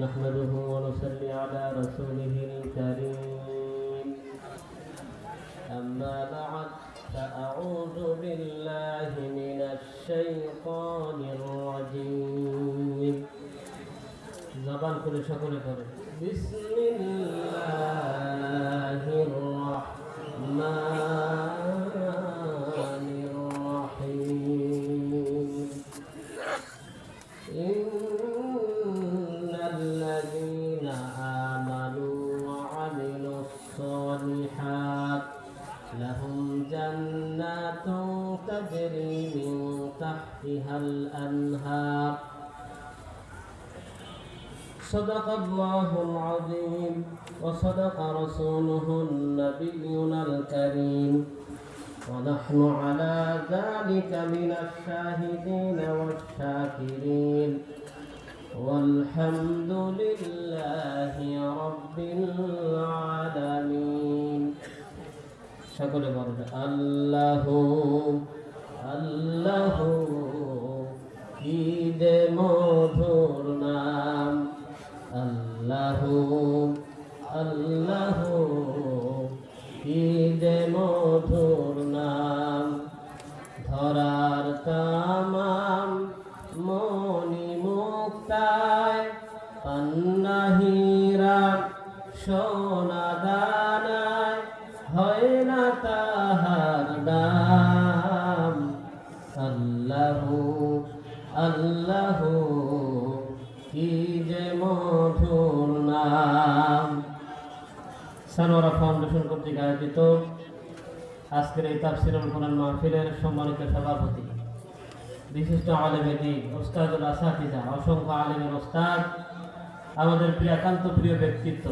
نحمده ونصلي على رسوله الكريم. أما بعد فأعوذ بالله من الشيطان الرجيم. زبان كل করে بسم الله الرحمن الرحيم. الصالحات لهم جنات تجري من تحتها الأنهار صدق الله العظيم وصدق رسوله النبينا الكريم ونحن على ذلك من الشاهدين والشاكرين والحمد সকলে বলেন, আল্লাহ আল্লাহ, ঈদ মধুর নাম। আল্লাহ আল্লাহ, ঈদ মধুর নাম। ধরার তামাম মনি মুক্তায় পান্নাহিরা সোনা দাম আল্লাহ আল্লাহ, কি যে মধুর নাম। সানোয়ারা ফাউন্ডেশন কর্তৃক আয়োজিত আজকের এই তাফসিরুল কোরআন মাহফিলের সম্মানিত সভাপতি, বিশিষ্ট আলেমে দিন ওস্তাদুল আসাতিজা, অসংখ্য আলেমের ওস্তাদ আমাদের প্রিয় একান্ত প্রিয় ব্যক্তিত্ব